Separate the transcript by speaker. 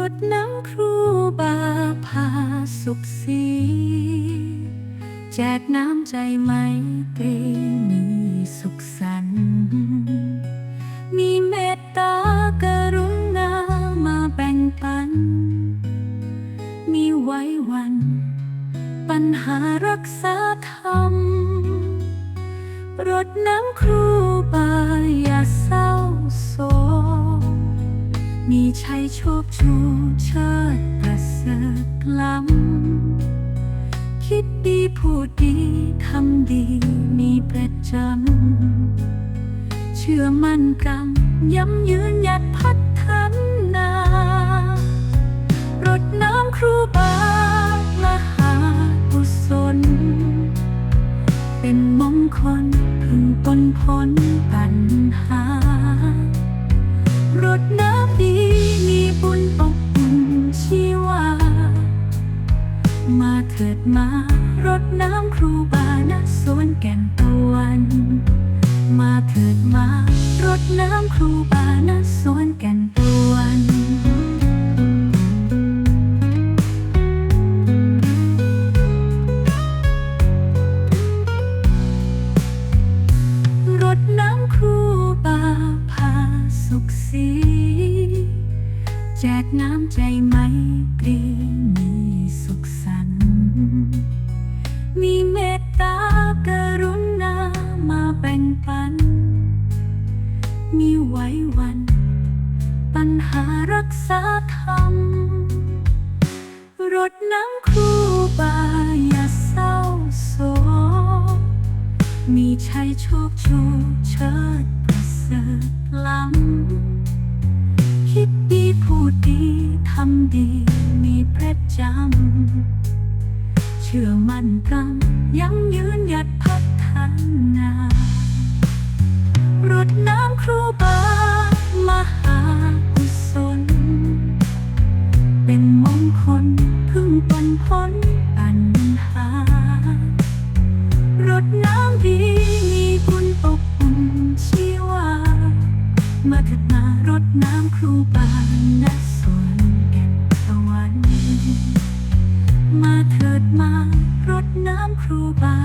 Speaker 1: รุน้ำครูบาพาสุขสีแจกน้ำใจไหมตรีมีสุขสันมีเมตตากรุณามาแบ่งปัน มีไว้วัน ปัญหารักษาธรรมรดน้ำครูบาอย่าเศร้า มีชัยโชคชูเชิดประเสริฐล้ำคิดดีพูดดีทำดีมีประจำเชื่อมั่นกำย้ำยืนหยัดพัฒนารดน้ำครูบามหากุศล เป็นมงคลพึงปนพ้นปัญหา แก่นตวน มาเถิดมารดน้ำครูบาณสวนแก่นตวนรดน้ำครูบาพาสุขสีแจกน้ำใจไหมตรีมีสุขสันต์ มีไว้วัน ปัญหารักษาธรรมรดน้ำครูบาอย่าเศร้าโศกมีชัยโชคชูเชิดประเสริฐล้ำคิดดีพูดดีทำดีมีประจำเชื่อมั่นกำยังยืนหยัดพัฒนารดน้ำ มงคลพึ่งปนพ้นปัญหารดน้ำดีมีคุณอบอุ่นชีวา มาเถิดมารดน้ำครูบาณสวนแก่นตะวัน มาเถิดมารดน้ำครูบาน